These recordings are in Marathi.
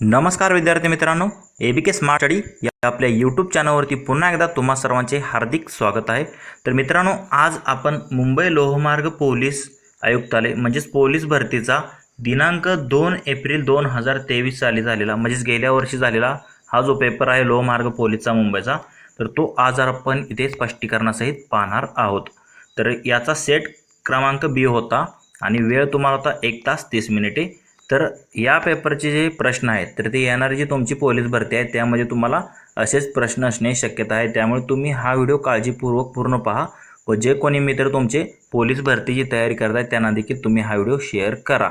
नमस्कार विद्यार्थी मित्रांनो A B K smart study या आपल्या यूट्यूब चॅनलवरती पुन्हा एकदा तुम्हा सर्वांचे हार्दिक स्वागत आहे. तर मित्रांनो आज आपण मुंबई लोहमार्ग पोलीस आयुक्तालय म्हणजेच पोलीस भरतीचा दिनांक दोन एप्रिल दोन हजार तेवीस साली झालेला म्हणजेच गेल्या वर्षी झालेला हा जो पेपर आहे लोहमार्ग पोलीसचा मुंबईचा तर तो आज आपण इथे स्पष्टीकरणासहित पाहणार आहोत. तर याचा सेट क्रमांक बी होता आणि वेळ तुम्हाला होता एक तास तीस मिनिटे तर या पेपरचे जे प्रश्न आहेत तर ते येणारी जी तुमची पोलीस भरती आहे त्यामध्ये तुम्हाला असेच प्रश्न असणे शक्यता आहे. त्यामुळे तुम्ही हा व्हिडिओ काळजीपूर्वक पूर्ण पहा व जे कोणी मित्र तुमचे पोलीस भरतीची तयारी करत आहेत त्यांना देखील तुम्ही हा व्हिडिओ शेअर करा.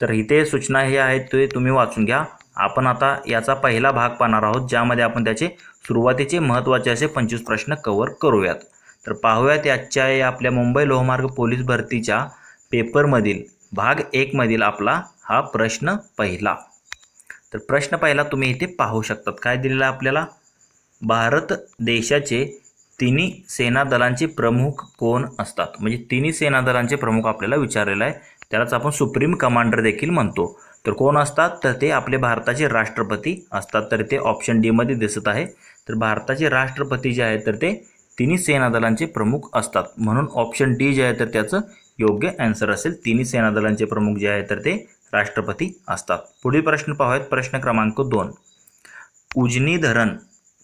तर इथे सूचना हे आहेत ते तुम्ही वाचून घ्या. आपण आता याचा पहिला भाग पाहणार आहोत ज्यामध्ये आपण त्याचे सुरुवातीचे महत्त्वाचे असे पंचवीस प्रश्न कव्हर करूयात. तर पाहूयात याच्या या आपल्या मुंबई लोहमार्ग पोलीस भरतीच्या पेपरमधील भाग एकमधील आपला हा प्रश्न पहिला. तर प्रश्न पहिला तुम्ही इथे पाहू शकतात. काय दिलेलं आहे आपल्याला? भारत देशाचे तिन्ही सेनादलांचे प्रमुख कोण असतात? म्हणजे तिन्ही सेनादलांचे प्रमुख आपल्याला विचारलेलं आहे. त्यालाच आपण सुप्रीम कमांडर देखील म्हणतो. तर कोण असतात? तर ते आपले भारताचे राष्ट्रपती असतात. तर ते ऑप्शन डीमध्ये दिसत आहे. तर भारताचे राष्ट्रपती जे आहेत तर ते तिन्ही सेनादलांचे प्रमुख असतात. म्हणून ऑप्शन डी जे आहे तर त्याचं योग्य ॲन्सर असेल. तिन्ही सेनादलांचे प्रमुख जे आहे तर ते राष्ट्रपती असतात. पुढील प्रश्न पाहूयात. प्रश्न क्रमांक दोन. उजनी धरण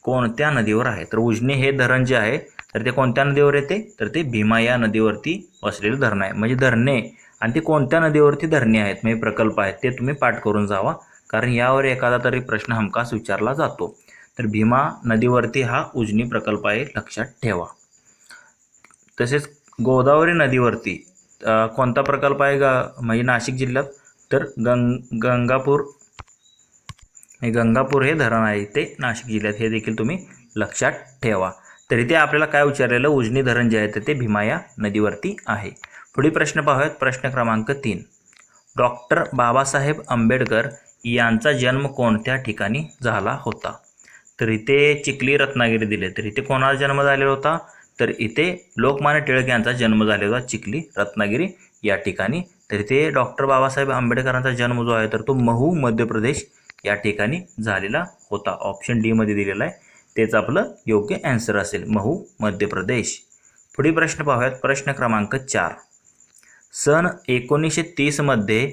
कोणत्या नदीवर आहे? तर उजनी हे धरण जे आहे तर ते कोणत्या नदीवर येते? तर ते भीमा या नदीवरती वसलेलं धरण आहे. म्हणजे धरणे आणि ते कोणत्या नदीवरती धरणे आहेत? म्हणजे प्रकल्प आहेत. ते तुम्ही पाठ करून जावा. कारण यावर एखादा तरी प्रश्न हमखास विचारला जातो. तर भीमा नदीवरती हा उजनी प्रकल्प आहे लक्षात ठेवा. तसेच गोदावरी नदीवरती कोणता प्रकल्प आहे गा म्हणजे नाशिक जिल्ह्यात? तर गंग गंगापूर. हे गंगापूर हे धरण आहे ते नाशिक जिल्ह्यात. हे देखील तुम्ही लक्षात ठेवा. तर इथे आपल्याला काय विचारलेलं? उजनी धरण जे आहे तर ते भीमाया नदीवरती आहे. पुढील प्रश्न पाहूयात. प्रश्न क्रमांक तीन. डॉक्टर बाबासाहेब आंबेडकर यांचा जन्म कोणत्या ठिकाणी झाला होता? तर इथे चिखली रत्नागिरी दिले. तर इथे कोणाचा जन्म झालेला होता? तर इथे लोकमान्य टिळक यांचा जन्म झालेला होता चिखली रत्नागिरी या ठिकाणी. तर ते डॉक्टर बाबासाहेब आंबेडकरांचा जन्म जो आहे तर तो महू मध्य प्रदेश या ठिकाणी झालेला होता. ऑप्शन डीमध्ये दिलेला आहे. तेच आपलं योग्य ॲन्सर असेल. महू मध्य प्रदेश. पुढील प्रश्न पाहूयात. प्रश्न क्रमांक चार. सन एकोणीसशे तीसमध्ये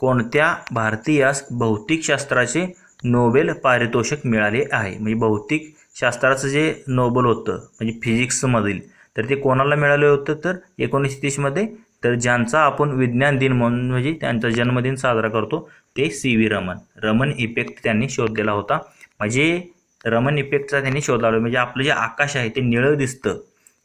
कोणत्या भारतीयास भौतिकशास्त्राचे नोबेल पारितोषिक मिळाले आहे? म्हणजे भौतिक शास्त्राचं जे नोबेल होतं म्हणजे फिजिक्समधील तर ते कोणाला मिळालं होतं? तर एकोणीसशे तीसमध्ये तर ज्यांचा आपण विज्ञान दिन म्हणून म्हणजे त्यांचा जन्मदिन साजरा करतो ते C V Raman. Raman effect त्यांनी शोधलेला होता. म्हणजे रमन इफेक्टचा त्यांनी शोध लावला. म्हणजे आपलं जे आकाश आहे ते निळं दिसतं.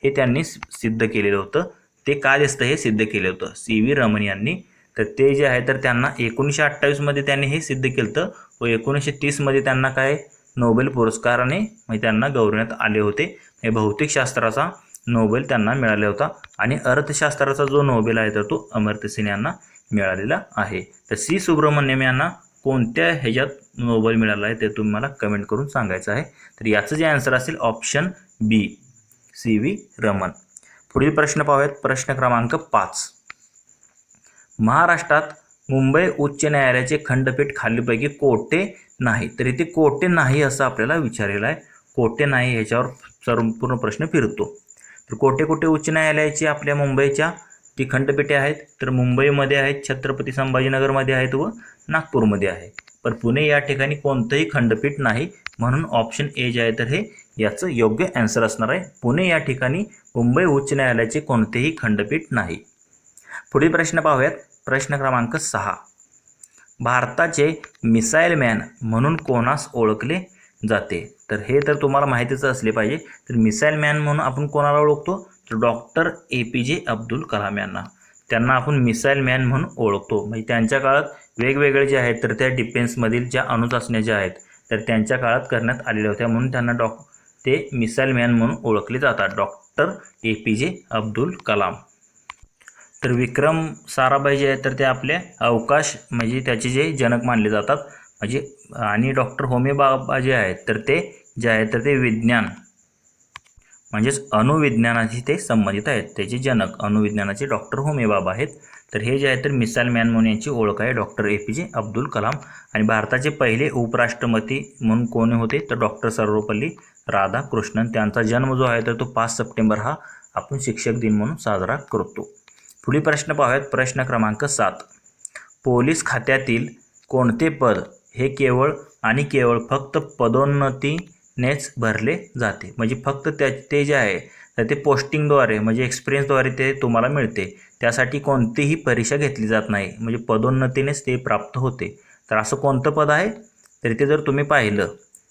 हे त्यांनी सिद्ध केलेलं होतं. ते का दिसतं हे सिद्ध केलं होतं. सी व्ही रमन यांनी. तर ते जे आहे तर त्यांना एकोणीसशे अठ्ठावीसमध्ये त्यांनी हे सिद्ध केलं होतं. व एकोणीसशे तीसमध्ये त्यांना काय? नोबेल पुरस्काराने म्हणजे त्यांना गौरवण्यात आले होते. हे भौतिकशास्त्राचा नोबेल त्यांना मिळाला होता. आणि अर्थशास्त्राचा जो नोबेल आहे तर तो अमर्त्यसेन यांना मिळालेला आहे. तर सी. सुब्रमण्यम यांना कोणत्या ह्याच्यात नोबेल मिळाला आहे ते तुम्ही मला कमेंट करून सांगायचं आहे. तर याचं जे आन्सर असेल option B C V Raman. पुढील प्रश्न पाहूयात. प्रश्न क्रमांक पाच. महाराष्ट्रात मुंबई उच्च न्यायालयाचे खंडपीठ खालीपैकी कोटे नाही. तर इथे कोटे नाही असं आपल्याला विचारलेलं आहे. कोटे नाही ह्याच्यावर संपूर्ण प्रश्न फिरतो. तर कोठे कुठे उच्च न्यायालयाची आपल्या मुंबईच्या ती खंडपीठे आहेत तर मुंबईमध्ये आहेत छत्रपती संभाजीनगरमध्ये आहेत व नागपूरमध्ये आहे पण पुणे या ठिकाणी कोणतंही खंडपीठ नाही म्हणून ऑप्शन ए जे आहे तर हे याचं योग्य ॲन्सर असणार आहे. पुणे या ठिकाणी मुंबई उच्च न्यायालयाचे कोणतेही खंडपीठ नाही. पुढील प्रश्न पाहूयात. प्रश्न क्रमांक सहा. भारताचे मिसाईल मॅन म्हणून कोणास ओळखले जाते? तर हे तर तुम्हाला माहितीच असले पाहिजे. तर मिसाईल मॅन म्हणून आपण कोणाला ओळखतो? तर doctor A P J Abdul Kalam यांना. त्यांना आपण मिसाईल मॅन म्हणून ओळखतो. म्हणजे त्यांच्या काळात वेगवेगळे जे आहेत तर त्या डिफेन्समधील ज्या अणुचाचण्या ज्या आहेत तर त्यांच्या काळात करण्यात आलेल्या होत्या. म्हणून त्यांना डॉक ते मिसाईल मॅन म्हणून ओळखले जातात. Doctor A P J Abdul Kalam. तर विक्रम साराभाई जे आहेत तर ते आपले अवकाश म्हणजे त्याचे जे जनक मानले जातात म्हणजे आणि डॉक्टर होमी बाबा जे आहेत तर ते जे आहेत तर ते विज्ञान म्हणजेच अणुविज्ञानाशी ते संबंधित आहेत. त्याचे जनक अणुविज्ञानाचे डॉक्टर होमी बाबा आहेत. तर हे जे आहे तर मिसाईल मॅन म्हणून यांची ओळख आहे doctor A P J Abdul Kalam. आणि भारताचे पहिले उपराष्ट्रपती म्हणून कोण होते तर डॉक्टर सर्वपल्ली राधाकृष्णन. त्यांचा जन्म जो आहे तर तो पाच सप्टेंबर हा आपण शिक्षक दिन म्हणून साजरा करतो. पुढील प्रश्न पाहूयात. प्रश्न क्रमांक सात. पोलीस खात्यातील कोणते पद हे केवळ आणि केवळ फक्त पदोन्नतीनेच भरले जाते. म्हणजे फक्त त्या ते जे आहे तर ते पोस्टिंगद्वारे म्हणजे एक्सपिरियन्सद्वारे ते तुम्हाला मिळते. त्यासाठी कोणतीही परीक्षा घेतली जात नाही. म्हणजे पदोन्नतीनेच ते प्राप्त होते. तर असं कोणतं पद आहे? तर ते जर तुम्ही पाहिलं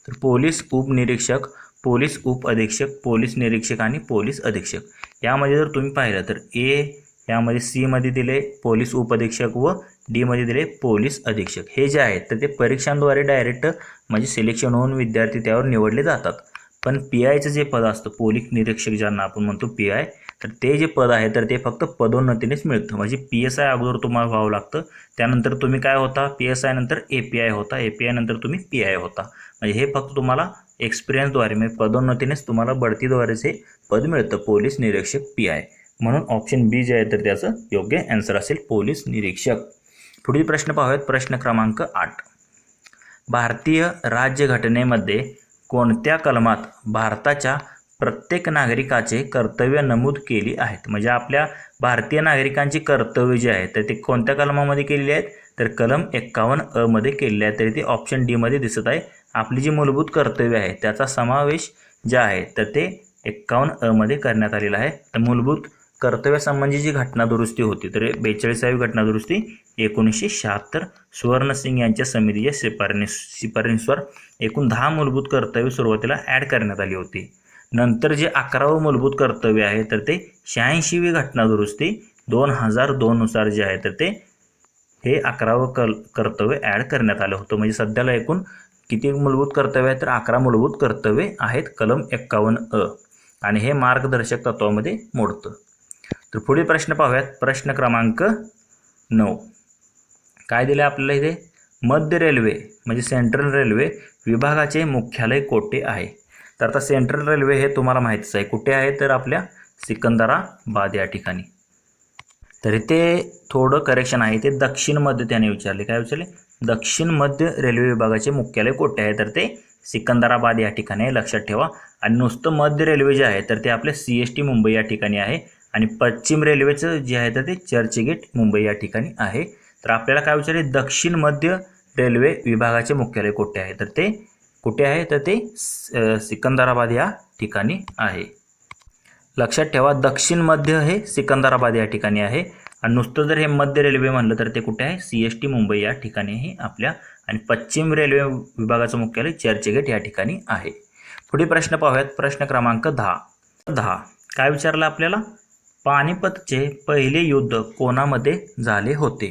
तर पोलीस उपनिरीक्षक पोलीस उप अधीक्षक पोलीस निरीक्षक आणि पोलीस अधीक्षक. यामध्ये जर तुम्ही पाहिलं तर ए यामध्ये सीमध्ये दिले पोलीस उपअधीक्षक व डीमध्ये दिले पोलीस अधीक्षक. हे जे आहेत तर ते परीक्षांद्वारे डायरेक्ट म्हणजे सिलेक्शन होऊन विद्यार्थी त्यावर निवडले जातात. पण पी आयचं जे पद असतं पोलीस निरीक्षक ज्यांना आपण म्हणतो पी आय तर ते जे पद आहे तर ते फक्त पदोन्नतीनेच मिळतं. म्हणजे पी एस आय अगोदर तुम्हाला व्हावं लागतं. त्यानंतर तुम्ही काय होता? पी एस आय नंतर ए पी आय होता. ए पी आय नंतर तुम्ही पी आय होता. म्हणजे हे फक्त तुम्हाला एक्सपिरियन्सद्वारे म्हणजे पदोन्नतीनेच तुम्हाला बढतीद्वारेच हे पद मिळतं. पोलीस निरीक्षक पी आय म्हणून ऑप्शन बी जे आहे तर त्याचं योग्य ॲन्सर असेल पोलीस निरीक्षक. पुढील प्रश्न पाहूयात. प्रश्न क्रमांक आठ. भारतीय राज्यघटनेमध्ये कोणत्या कलमात भारताच्या प्रत्येक नागरिकाचे कर्तव्य नमूद केली आहेत? म्हणजे आपल्या भारतीय नागरिकांची कर्तव्य जे आहेत तर ते कोणत्या कलमामध्ये केलेली आहेत? तर कलम एक्कावन्न अमध्ये केलेले आहेत तरी ते ऑप्शन डीमध्ये दिसत आहे आपली जी मूलभूत कर्तव्य आहे त्याचा समावेश जे आहे तर ते एक्कावन्न अमध्ये करण्यात आलेला आहे. तर मूलभूत कर्तव्यासंबंधी जी घटनादुरुस्ती होती तर बेचाळीसावी घटनादुरुस्ती एकोणीसशे शहात्तर सुवर्णसिंग यांच्या समितीच्या शिफारस शिफारसीवर एकूण दहा मूलभूत कर्तव्य सुरुवातीला ॲड करण्यात आली होती. नंतर जे अकरावं मूलभूत कर्तव्य आहे तर ते शहाऐंशीवी घटनादुरुस्ती दोन हजार दोननुसार जे आहे तर ते हे अकरावं कल कर्तव्य ॲड करण्यात आलं होतं. म्हणजे सध्याला एकूण किती मूलभूत कर्तव्य आहेत तर अकरा मूलभूत कर्तव्ये आहेत कलम एक्कावन्न अ. आणि हे मार्गदर्शक तत्वामध्ये मोडतं. तर पुढील प्रश्न पाहूयात. प्रश्न क्रमांक नऊ. काय दिलं आपल्याला इथे? मध्य रेल्वे म्हणजे सेंट्रल रेल्वे विभागाचे मुख्यालय कोठे आहे? तर आता सेंट्रल रेल्वे हे तुम्हाला माहितीच आहे. कुठे आहे? तर आपल्या सिकंदराबाद या ठिकाणी. तर इथे थोडं करेक्शन आहे. ते दक्षिण मध्य त्याने विचारले. काय विचारले? दक्षिण मध्य रेल्वे विभागाचे मुख्यालय कोठे आहे? तर ते सिकंदराबाद या ठिकाणी आहे. लक्षात ठेवा. आणि नुसतं मध्य रेल्वे जे आहे तर ते आपले सी एस टी मुंबई या ठिकाणी आहे. आणि पश्चिम रेल्वेचं जे आहे तर ते चर्चगेट मुंबई या ठिकाणी आहे. तर आपल्याला काय विचारले दक्षिण मध्य रेल्वे विभागाचे मुख्यालय कुठे आहे? तर ते कुठे आहे? तर ते सिकंदराबाद या ठिकाणी आहे. लक्षात ठेवा दक्षिण मध्य हे सिकंदराबाद या ठिकाणी आहे. आणि नुसतं जर हे मध्य रेल्वे म्हणलं तर ते कुठे आहे? सी एस टी मुंबई या ठिकाणी हे आपल्या आणि पश्चिम रेल्वे विभागाचं मुख्यालय चर्चगेट या ठिकाणी आहे. पुढे प्रश्न पाहूयात. प्रश्न क्रमांक दहा. दहा. काय विचारलं आपल्याला? पानिपतचे पहिले युद्ध कोणामध्ये झाले होते?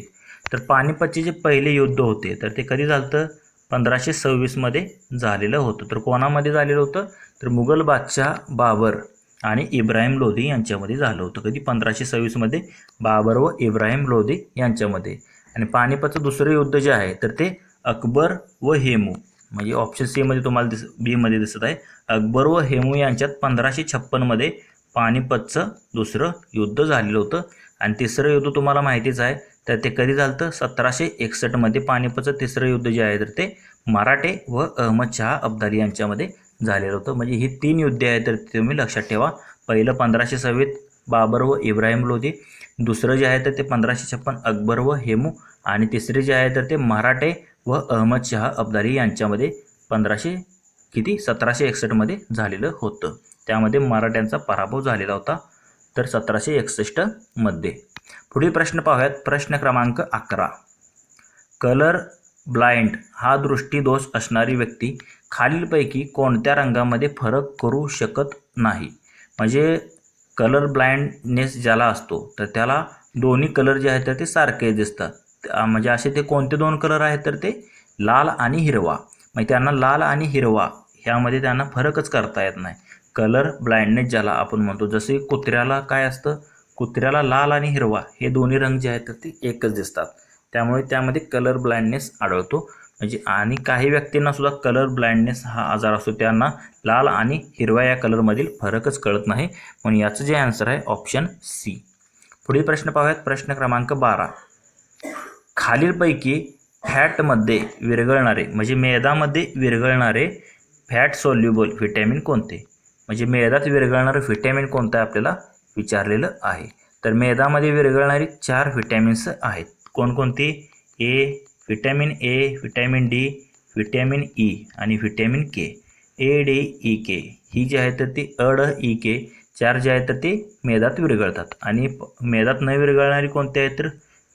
तर पानिपतचे जे पहिले युद्ध होते तर ते कधी झालं होतं पंधराशे सव्वीसमध्ये झालेलं होतं. तर कोणामध्ये झालेलं होतं? तर मुघल बादशाह बाबर आणि इब्राहिम लोधी यांच्यामध्ये झालं होतं. कधी? पंधराशे सव्वीसमध्ये बाबर व इब्राहिम लोधी यांच्यामध्ये. आणि पानिपतचं दुसरं युद्ध जे आहे तर ते अकबर व हेमू. म्हणजे ऑप्शन सीमध्ये तुम्हाला दिस बीमध्ये दिसत आहे. अकबर व हेमू यांच्यात पंधराशे छप्पनमध्ये पानिपतचं दुसरं युद्ध झालेलं होतं. आणि तिसरं युद्ध तुम्हाला माहितीच आहे तर ते कधी झालं होतं सतराशे एकसष्टमध्ये पानिपतचं तिसरं युद्ध जे आहे तर ते मराठे व अहमदशहा अब्दाली यांच्यामध्ये झालेलं होतं. म्हणजे ही तीन युद्धे आहेत तर तुम्ही लक्षात ठेवा. पहिलं पंधराशे सव्वीस बाबर व इब्राहिम लोधी. दुसरं जे आहे तर ते पंधराशे छप्पन अकबर व हेमू. आणि तिसरे जे आहे तर ते मराठे व अहमदशहा अब्दाली यांच्यामध्ये पंधराशे किती? सतराशे एकसष्टमध्ये झालेलं होतं. त्यामध्ये मराठ्यांचा पराभव झालेला होता. तर सतराशे एकसष्टमध्ये पुढील प्रश्न पाहूयात. प्रश्न क्रमांक अकरा. कलर ब्लाइंड हा दृष्टीदोष असणारी व्यक्ती खालीलपैकी कोणत्या रंगामध्ये फरक करू शकत नाही? म्हणजे कलर ब्लाइंडनेस ज्याला असतो तर त्याला दोन्ही कलर जे आहेत तर ते सारखे दिसतात. म्हणजे असे ते कोणते दोन कलर आहेत तर ते लाल आणि हिरवा. म्हणजे त्यांना लाल आणि हिरवा ह्यामध्ये त्यांना फरकच करता येत नाही. कलर ब्लाइंडनेस ज्याला आपण म्हणतो. जसे कुत्र्याला काय असतं? कुत्र्याला लाल आणि हिरवा हे दोन्ही रंग जे आहेत ते एकच दिसतात. त्यामुळे त्यामध्ये कलर ब्लाइंडनेस आढळतो. म्हणजे आणि काही व्यक्तींना सुद्धा कलर ब्लाइंडनेस हा आजार असतो. त्यांना लाल आणि हिरवा या कलरमधील फरकच कळत नाही. म्हणून याचं जे आन्सर आहे ऑप्शन सी पुढील प्रश्न पाहूयात. प्रश्न क्रमांक बारा. खालीलपैकी फॅटमध्ये विरघळणारे म्हणजे मेदामध्ये विरघळणारे फॅट सोल्युबल व्हिटॅमिन कोणते? म्हणजे मेदात विरघळणारं व्हिटॅमिन कोणतं आहे आपल्याला विचारलेलं आहे. तर मेदामध्ये विरघळणारी चार व्हिटॅमिन्स आहेत. कोणकोणती? A vitamin A vitamin D vitamin E आणि vitamin K A D E K ही जी आहे तर ती अड ई e, के चार जे आहेत तर ते मेदात विरघळतात. आणि मेदात न विरघळणारी कोणते आहेत तर?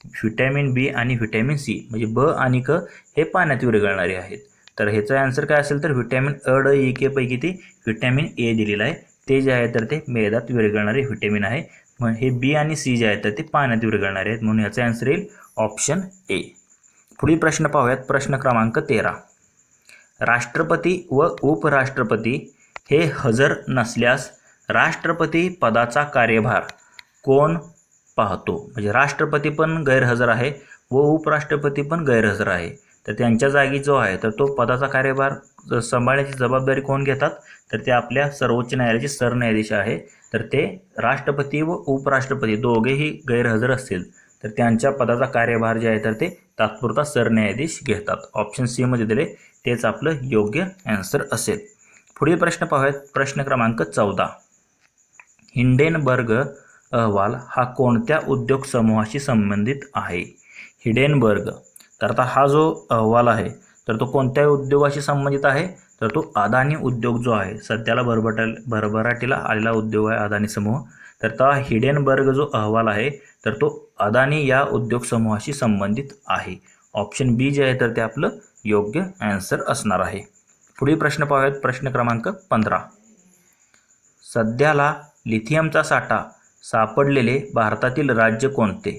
व्हिटॅमिन बी आणि व्हिटॅमिन सी म्हणजे ब आणि क हे पाण्यात विरघळणारे आहेत. तर ह्याचं आन्सर काय असेल तर व्हिटॅमिन अ ड ई के पैकी ते व्हिटॅमिन ए दिलेलं आहे. ते जे आहे तर ते मेदात विरघळणारे व्हिटॅमिन आहे. मग हे बी आणि सी जे आहेत तर ते पाण्यात विरघळणारे आहेत. म्हणून याचा आन्सर येईल ऑप्शन ए पुढील प्रश्न पाहूयात. प्रश्न क्रमांक तेरा. राष्ट्रपती व उपराष्ट्रपती हे हजर नसल्यास राष्ट्रपती पदाचा कार्यभार कोण पाहतो? म्हणजे राष्ट्रपती पण गैरहजर आहे व उपराष्ट्रपती पण गैरहजर आहे. तर त्यांच्या जागी जो आहे तर तो पदाचा कार्यभार सांभाळण्याची जबाबदारी कोण घेतात? तर ते आपल्या सर्वोच्च न्यायालयाचे सरन्यायाधीश आहे. तर ते राष्ट्रपती व उपराष्ट्रपती दोघेही गैरहजर असतील. तर त्यांच्या पदाचा कार्यभार जे आहे तर ते तात्पुरता सरन्यायाधीश घेतात. ऑप्शन सीमध्ये दिले तेच आपलं योग्य ॲन्सर असेल. पुढील प्रश्न पाहूयात. प्रश्न क्रमांक चौदा. हिंडेनबर्ग अहवाल हा कोणत्या उद्योग समूहाशी संबंधित आहे? हिडेनबर्ग तर आता हा जो अहवाल आहे तर तो कोणत्या उद्योगाशी संबंधित आहे? तर तो अदानी उद्योग जो आहे सध्याला भरभटा भरभराटीला आलेला उद्योग आहे अदानी समूह. तर तो हिडेनबर्ग जो अहवाल आहे तर तो अदानी या उद्योग समूहाशी संबंधित आहे. ऑप्शन बी जे आहे तर ते आपलं योग्य ॲन्सर असणार आहे. पुढील प्रश्न पाहूयात प्रश्न क्रमांक पंधरा. सध्याला लिथियमचा साठा सापडलेले भारतातील राज्य कोणते?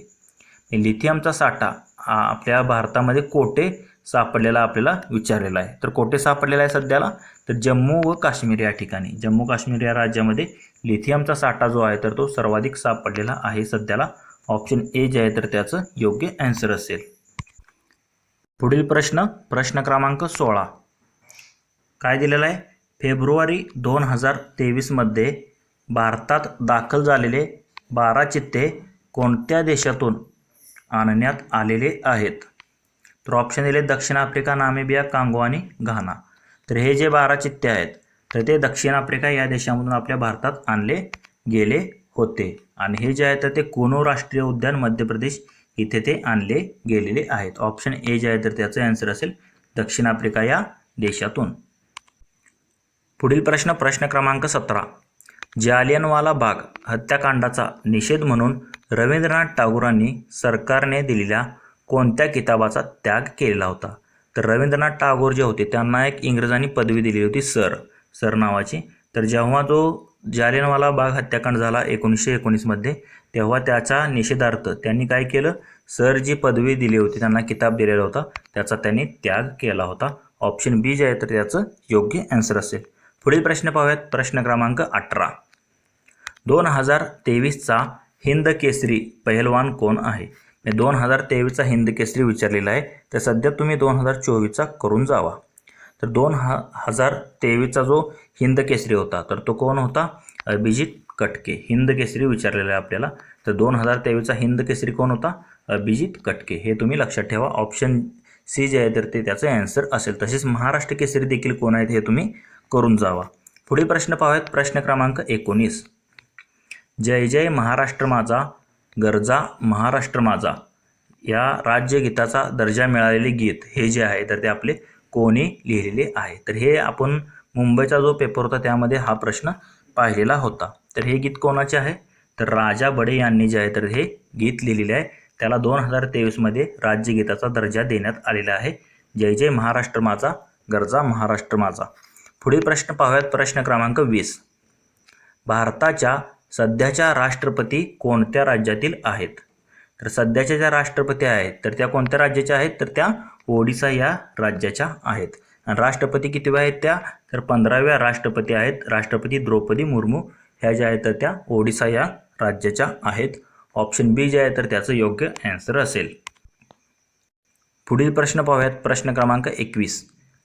लिथियमचा साठा आपल्या भारतामध्ये कोठे सापडलेला आपल्याला विचारलेला आहे. तर कोठे सापडलेला आहे सध्याला. तर जम्मू व काश्मीर या ठिकाणी. जम्मू काश्मीर या राज्यामध्ये लिथियमचा साठा जो आहे तर तो सर्वाधिक सापडलेला आहे सध्याला. ऑप्शन ए जे आहे तर त्याचं योग्य ॲन्सर असेल. पुढील प्रश्न प्रश्न क्रमांक सोळा. काय दिलेलं आहे? फेब्रुवारी दोन हजार तेवीसमध्ये भारतात दाखल झालेले बारा चित्ते कोणत्या देशातून आणण्यात आलेले आहेत. तर ऑप्शन दिले दक्षिण आफ्रिका नामेबिया कांगो आणि घाना. तर हे जे बारा चित्ते आहेत तर ते दक्षिण आफ्रिका या देशामधून आपल्या भारतात आणले गेले होते. आणि हे जे आहे तर ते कोनो राष्ट्रीय उद्यान मध्य प्रदेश इथे ते आणले गेलेले आहेत. ऑप्शन ए जे आहे तर त्याचं आन्सर असेल दक्षिण आफ्रिका या देशातून. पुढील प्रश्न प्रश्न क्रमांक सतरा. जालियनवाला बाग हत्याकांडाचा निषेध म्हणून रवींद्रनाथ टागोरांनी सरकारने दिलेल्या कोणत्या किताबाचा त्याग केलेला होता? तर रवींद्रनाथ टागोर जे होते त्यांना एक इंग्रजांनी पदवी दिली होती सर. सर नावाची. तर जेव्हा तो जालियनवाला बाग हत्याकांड झाला एकोणीसशे एकोणीसमध्ये तेव्हा त्याचा निषेधार्थ त्यांनी काय केलं? सर जी पदवी दिली होती त्यांना किताब दिलेला होता त्याचा त्यांनी त्याग केला होता. ऑप्शन बी जे आहे तर त्याचं योग्य ॲन्सर असेल. पुढील प्रश्न पाहूयात. प्रश्न क्रमांक अठरा. दोन हजार तेवीसचा हिंद केसरी पहिलवान कोण आहे? मी दोन हजार तेवीसचा हिंद केसरी विचारलेला आहे तर सध्या तुम्ही दोन हजार चोवीसचा करून जावा. तर दोन ह हजार तेवीसचा जो हिंद केसरी होता तर तो कोण होता? अभिजित कटके. हिंद केसरी विचारलेला आहे आपल्याला तर दोन हजार तेवीसचा हिंद केसरी कोण होता? अभिजित कटके. हे तुम्ही लक्षात ठेवा. ऑप्शन सी जे आहे तर ते त्याचं ॲन्सर असेल. तसेच महाराष्ट्र केसरी देखील कोण आहेत हे तुम्ही करून जावा. पुढील प्रश्न पाहूयात. प्रश्न क्रमांक एकोणीस. जय जय महाराष्ट्र माझा गरजा महाराष्ट्र माझा. या राज्यगीताचा दर्जा मिळालेले गीत हे जे आहे तर ते आपले कोणी लिहिलेले आहे. तर हे आपण मुंबईचा जो पेपर होता त्यामध्ये हा प्रश्न पाहिलेला होता. तर हे गीत कोणाचे आहे? तर राजा बडे यांनी जे आहे तर हे गीत लिहिलेले आहे. त्याला दोन हजार तेवीसमध्ये राज्यगीताचा दर्जा देण्यात आलेला आहे. जय जय महाराष्ट्र माझा गरजा महाराष्ट्र माझा. पुढील प्रश्न पाहूयात. प्रश्न क्रमांक वीस. भारताच्या सध्याच्या राष्ट्रपती कोणत्या राज्यातील आहेत? तर सध्याच्या ज्या राष्ट्रपती आहेत तर त्या कोणत्या राज्याच्या आहेत? तर त्या ओडिसा या राज्याच्या आहेत. आणि राष्ट्रपती किती आहेत त्या? तर पंधराव्या राष्ट्रपती आहेत राष्ट्रपती द्रौपदी मुर्मू ह्या ज्या आहेत तर त्या ओडिसा या राज्याच्या आहेत. ऑप्शन बी जे आहे तर त्याचं योग्य ॲन्सर असेल. पुढील प्रश्न पाहूयात. प्रश्न क्रमांक एकवीस.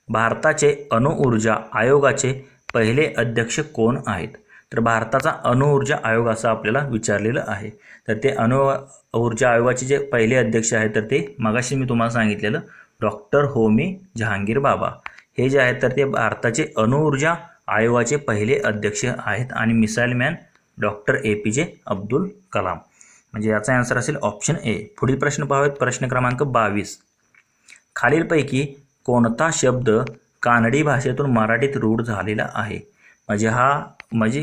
भारताचे अणुऊर्जा आयोगाचे पहिले अध्यक्ष कोण आहेत? तर भारताचा अणुऊर्जा आयोग असं आपल्याला विचारलेलं आहे. तर ते अणु ऊर्जा आयोगाचे जे पहिले अध्यक्ष आहेत तर ते मगाशी मी तुम्हाला सांगितलेलं डॉक्टर होमी जहांगीर बाबा. हे जे आहेत तर ते भारताचे अणुऊर्जा आयोगाचे पहिले अध्यक्ष आहेत आणि missile man doctor A P J Abdul Kalam. म्हणजे याचा आन्सर असेल ऑप्शन ए पुढील प्रश्न पाहूयात. प्रश्न क्रमांक बावीस. खालीलपैकी कोणता शब्द कानडी भाषेतून मराठीत रूढ झालेला आहे? म्हणजे हा म्हणजे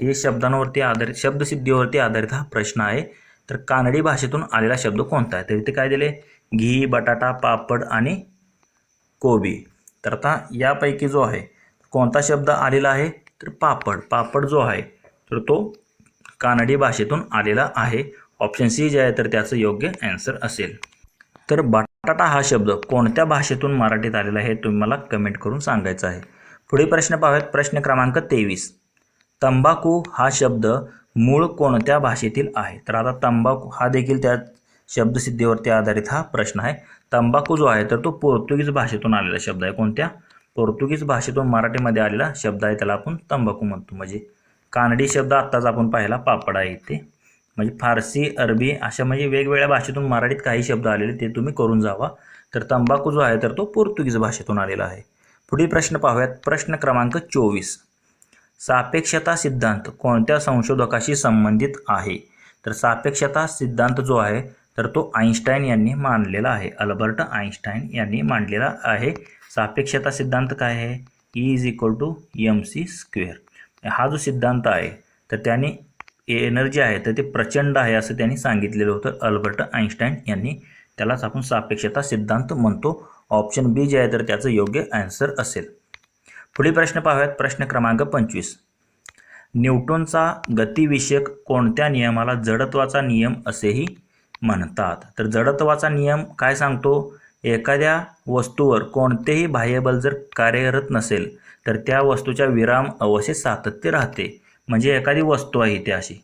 हे शब्दांवरती आधारित शब्दसिद्धीवरती आधारित हा प्रश्न आहे. तर कानडी भाषेतून आलेला शब्द कोणता आहे? तर इथे काय दिले? घी बटाटा पापड आणि कोबी. तर आता यापैकी जो आहे कोणता शब्द आलेला आहे? तर पापड. पापड जो आहे तर तो कानडी भाषेतून आलेला आहे. ऑप्शन सी जे आहे तर त्याचं योग्य ॲन्सर असेल. तर बटाटा हा शब्द कोणत्या भाषेतून मराठीत आलेला आहे तुम्ही मला कमेंट करून सांगायचं आहे. पुढे प्रश्न पाहूयात. प्रश्न क्रमांक तेवीस. तंबाखू हा शब्द मूळ कोणत्या भाषेतील आहे? तर आता तंबाखू हा देखील त्या शब्दसिद्धीवरती आधारित हा प्रश्न आहे. तंबाखू जो आहे तर तो पोर्तुगीज भाषेतून आलेला शब्द आहे. कोणत्या? पोर्तुगीज भाषेतून मराठीमध्ये आलेला शब्द आहे. त्याला आपण तंबाखू म्हणतो. म्हणजे कानडी शब्द आत्ताच आपण पाहिला. पापड आहे इथे. म्हणजे फारसी अरबी अशा म्हणजे वेगवेगळ्या भाषेतून मराठीत काही शब्द आलेले ते तुम्ही करून जावा. तर तंबाखू जो आहे तर तो पोर्तुगीज भाषेतून आलेला आहे. पुढील प्रश्न पाहूयात. प्रश्न क्रमांक चोवीस. सापेक्षता सिद्धांत कोणत्या संशोधकाशी संबंधित आहे? तर सापेक्षता सिद्धांत जो आहे तर तो आईन्स्टाईन यांनी मांडलेला आहे. अल्बर्ट आईन्स्टाईन यांनी मांडलेला आहे. सापेक्षता सिद्धांत काय आहे? E is equal to M C square हा जो सिद्धांत आहे तर त्यांनी एनर्जी आहे तर ते प्रचंड आहे असं त्यांनी सांगितलेलं होतं. अल्बर्ट आईन्स्टाईन यांनी त्यालाच आपण सापेक्षता सिद्धांत म्हणतो. ऑप्शन बी जे आहे तर त्याचं योग्य ॲन्सर असेल. पुढील प्रश्न पाहूयात. प्रश्न क्रमांक पंचवीस. न्यूटनचा गतिविषयक कोणत्या नियमाला जडत्वाचा नियम असेही म्हणतात. तर जडत्वाचा नियम काय सांगतो? एखाद्या वस्तूवर कोणतेही बाह्यबल जर कार्यरत नसेल तर त्या वस्तूच्या विराम अवस्थेत सातत्य राहते. म्हणजे एखादी वस्तू आहे ती अशी.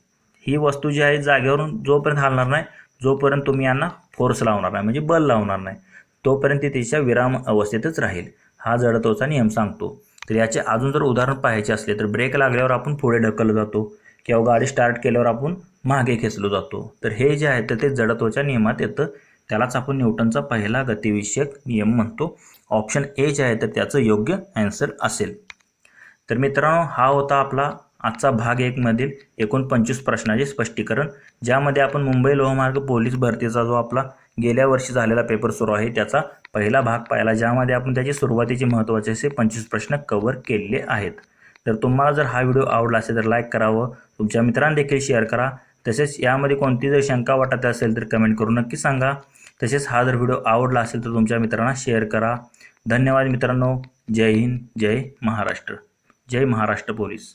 ही वस्तू जी आहे जागेवरून जोपर्यंत हलणार नाही जोपर्यंत तुम्ही यांना फोर्स लावणार नाही म्हणजे बल लावणार नाही. तोपर्यंत तिच्या विराम अवस्थेतच राहील. हा जडत्वचा नियम सांगतो. तर याचे अजून जर उदाहरण पाहायचे असले तर ब्रेक लागल्यावर आपण पुढे ढकललो जातो किंवा गाडी स्टार्ट केल्यावर आपण मागे खेचलो जातो. तर हे जे आहे तर ते जडत्वच्या नियमात येतं. त्यालाच आपण न्यूटनचा पहिला गतिविषयक नियम म्हणतो. ऑप्शन ए जे आहे तर त्याचं योग्य ॲन्सर असेल. तर मित्रांनो हा होता आपला आजचा भाग एकमधील एकूण पंचवीस प्रश्नाचे स्पष्टीकरण ज्यामध्ये आपण मुंबई लोहमार्ग पोलीस भरतीचा जो आपला गेल्या वर्षी झालेला पेपर सुरू आहे त्याचा पहिला भाग पाहिला ज्यामध्ये आपण त्याचे सुरुवातीचे महत्त्वाचे असे पंचवीस प्रश्न कव्हर केलेले आहेत. तर तुम्हाला जर हा व्हिडिओ आवडला असेल तर लाईक करावं तुमच्या मित्रांदेखील शेअर करा. तसेच यामध्ये कोणती जर शंका वाटत असेल तर कमेंट करून नक्की सांगा. तसेच हा जर व्हिडिओ आवडला असेल तर तुमच्या मित्रांना शेअर करा. धन्यवाद मित्रांनो. जय हिंद जय महाराष्ट्र. जय महाराष्ट्र पोलीस.